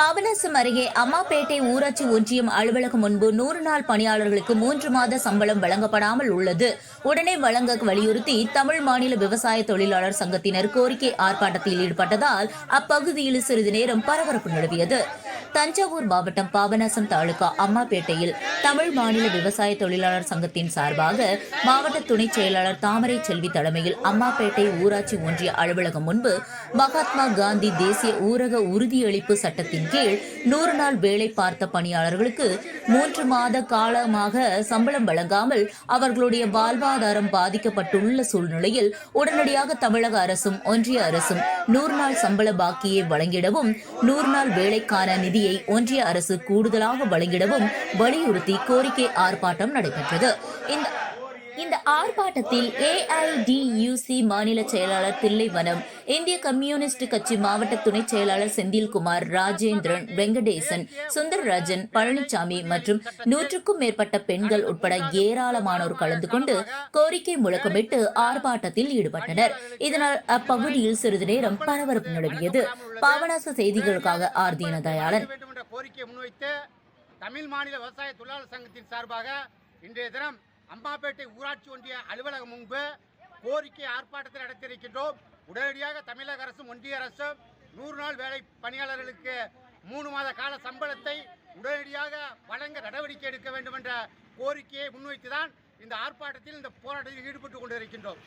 பாபநாசம் அருகே அம்மாப்பேட்டை ஊராட்சி ஒன்றியம் அலுவலகம் முன்பு நூறு நாள் பணியாளர்களுக்கு மூன்று மாத சம்பளம் வழங்கப்படாமல் உள்ளது. உடனே வழங்க வலியுறுத்தி தமிழ் மாநில விவசாய தொழிலாளர் சங்கத்தினர் கோரிக்கை ஆர்ப்பாட்டத்தில் ஈடுபட்டதால் அப்பகுதியில் சிறிது நேரம் பரபரப்பு நிலவியது. தஞ்சாவூர் மாவட்டம் பாபநாசம் தாலுகா அம்மாப்பேட்டையில் தமிழ் மாநில விவசாய தொழிலாளர் சங்கத்தின் சார்பாக மாவட்ட துணைச் செயலாளர் தாமரை செல்வி தலைமையில் அம்மாப்பேட்டை ஊராட்சி ஒன்றிய அலுவலகம் முன்பு மகாத்மா காந்தி தேசிய ஊரக உறுதியளிப்பு சட்டத்தின் கீழ் நூறு நாள் வேலை பார்த்த பணியாளர்களுக்கு மூன்று மாத காலமாக சம்பளம் வழங்காமல் அவர்களுடைய வாழ்வாதாரம் பாதிக்கப்பட்டுள்ள சூழ்நிலையில் உடனடியாக தமிழக அரசும் ஒன்றிய அரசும் நூறு நாள் சம்பள பாக்கியை வழங்கிடவும் நூறு நாள் வேலைக்கான நிதியை ஒன்றிய அரசு கூடுதலாக வழங்கிடவும் வலியுறுத்தி கோரிக்கை ஆர்ப்பாட்டம் நடைபெற்றது. இந்த இந்த ஆர்ப்பாட்டத்தில் ஏஐடியூசி மாநில செயலாளர் தில்லைவனம் இந்திய கம்யூனிஸ்ட் கட்சி மாவட்ட துணைச் செயலாளர் செந்தில்குமார் ராஜேந்திரன் வெங்கடேசன் சுந்தரராஜன் பழனிசாமி மற்றும் நூற்றுக்கும் மேற்பட்ட பெண்கள் உட்பட ஏராளமானோர் கலந்து கொண்டு கோரிக்கை முழக்கமிட்டு ஆர்ப்பாட்டத்தில் ஈடுபட்டனர். இதனால் அப்பகுதியில் சிறிது நேரம் பரபரப்பு நிலவியது. பாபநாச செய்திகளுக்காக ஆர் தீனதயாளன். கோரிக்கையை முன்வைத்து தமிழ் மாநில விவசாய தொழிலாளர் சங்கத்தின் சார்பாக இன்றைய தினம் அம்மாப்பேட்டை ஊராட்சி ஒன்றிய அலுவலகம் முன்பு கோரிக்கை ஆர்ப்பாட்டத்தில் நடத்தியிருக்கின்றோம். உடனடியாக தமிழக அரசும் ஒன்றிய அரசும் நூறு நாள் வேலை பணியாளர்களுக்கு மூணு மாத கால சம்பளத்தை உடனடியாக வழங்க நடவடிக்கை எடுக்க வேண்டும் என்ற கோரிக்கையை முன்வைத்துதான் இந்த ஆர்ப்பாட்டத்தில் இந்த போராட்டத்தில் ஈடுபட்டு கொண்டிருக்கின்றோம்.